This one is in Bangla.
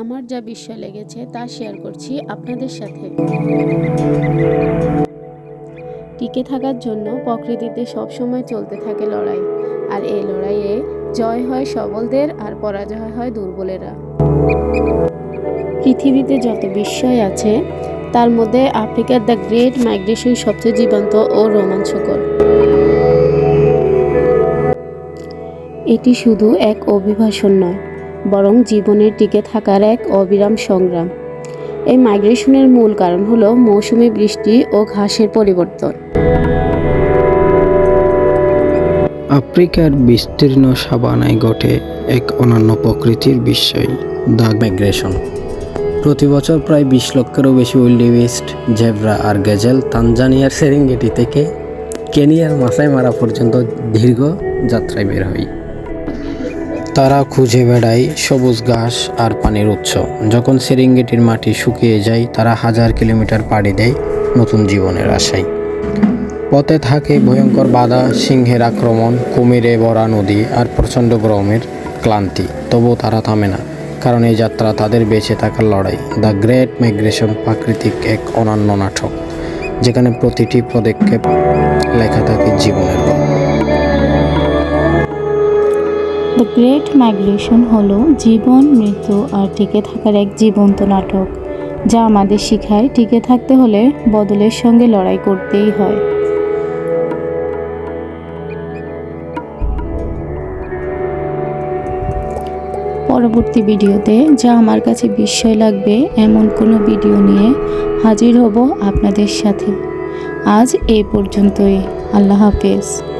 আমার যা বিস্ময় লেগেছে তা শেয়ার করছি আপনাদের সাথে। টিকে থাকার জন্য প্রকৃতিতে সবসময় চলতে থাকে লড়াই। আর এই লড়াইয়ে জয় হয় সবলদের আর পরাজয় হয় দুর্বলেরা। পৃথিবীতে যত বিস্ময় আছে, তার মধ্যে আফ্রিকার দ্য গ্রেট মাইগ্রেশন সবচেয়ে জীবন্ত ও রোমাঞ্চকর। এটি শুধু এক অভিবাসন নয় বরং জীবনের টিকে থাকার এক অবিরাম সংগ্রাম। এই মাইগ্রেশনের মূল কারণ হলো মৌসুমি বৃষ্টি ও ঘাসের পরিবর্তন। আফ্রিকার বিস্তীর্ণ সাবানায় ঘটে এক অনন্য প্রকৃতির বিস্ময় দ্য মাইগ্রেশন প্রতি বছর প্রায় বিশ লক্ষেরও বেশি উইল্ডিবিস্ট জেব্রা আর গেজেল তানজানিয়ার সেরিঙ্গেটি থেকে কেনিয়ার মাসাই মারা পর্যন্ত দীর্ঘ যাত্রায় বের হয়। তারা খুঁজে বেড়ায় সবুজ ঘাস আর পানির উৎস। যখন সেরিঙ্গেটির মাটি শুকিয়ে যায়, তারা হাজার কিলোমিটার পাড়ি দেয় নতুন জীবনের আশায়। পথে থাকে ভয়ঙ্কর বাধা, সিংহের আক্রমণ, কুমিরে ভরা নদী আর প্রচণ্ড গরমের ক্লান্তি। তবুও তারা থামে না, কারণ এই যাত্রা তাদের বেঁচে থাকার লড়াই। দ্য গ্রেট মাইগ্রেশন প্রাকৃতিক এক অনন্য নাটক, যেখানে প্রতিটি পদক্ষেপ লেখা থাকে জীবনের গল্প। দ্য গ্রেট মাইগ্রেশন হলো জীবন, মৃত্যু আর টিকে থাকার এক জীবন্ত নাটক, যা আমাদের শিখায় টিকে থাকতে হলে বদলের সঙ্গে লড়াই করতেই হয়। পরবর্তী ভিডিওতে যা আমার কাছে বিস্ময় লাগবে এমন কোনো ভিডিও নিয়ে হাজির হব আপনাদের সাথে। আজ এই পর্যন্তই। আল্লাহ হাফেজ।